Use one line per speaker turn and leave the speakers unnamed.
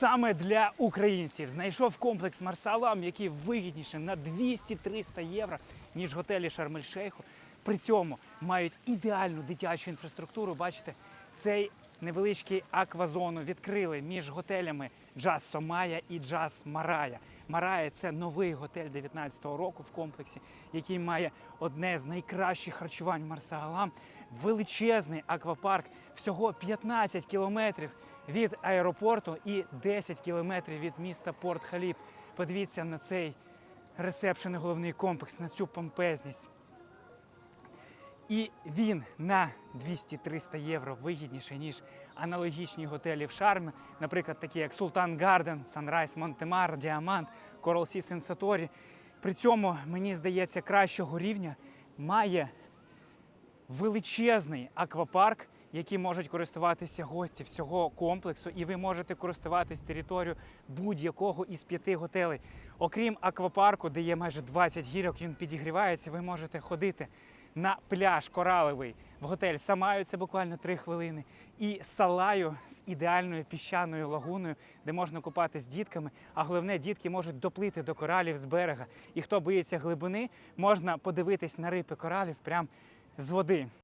Саме для українців знайшов комплекс Марсалам, який вигідніше на 200-300 євро, ніж готелі Шарм-ель-Шейху. При цьому мають ідеальну дитячу інфраструктуру. Бачите, цей невеличкий аквазону відкрили між готелями Джаз Сомая і Джаз Марая. Марая це новий готель 19-го року в комплексі, який має одне з найкращих харчувань Марсалам, величезний аквапарк, всього 15 кілометрів від аеропорту і 10 кілометрів від міста Порт Халіп. Подивіться на цей ресепшн головний комплекс, на цю помпезність. І він на 200-300 євро вигідніше, ніж аналогічні готелі в Шармі, наприклад, такі як Султан Гарден, Санрайз Монтемар, Діамант, Корал Сі Сенсаторі. При цьому, мені здається, кращого рівня має величезний аквапарк, яким можуть користуватися гості всього комплексу, і ви можете користуватись територією будь-якого із п'яти готелей. Окрім аквапарку, де є майже 20 гірок, він підігрівається. Ви можете ходити на пляж кораловий в готель Самаю, це буквально 3 хвилини, і Салаю з ідеальною піщаною лагуною, де можна купатися з дітками. А головне, дітки можуть доплити до коралів з берега. І хто боїться глибини, можна подивитись на рипи коралів прямо з води.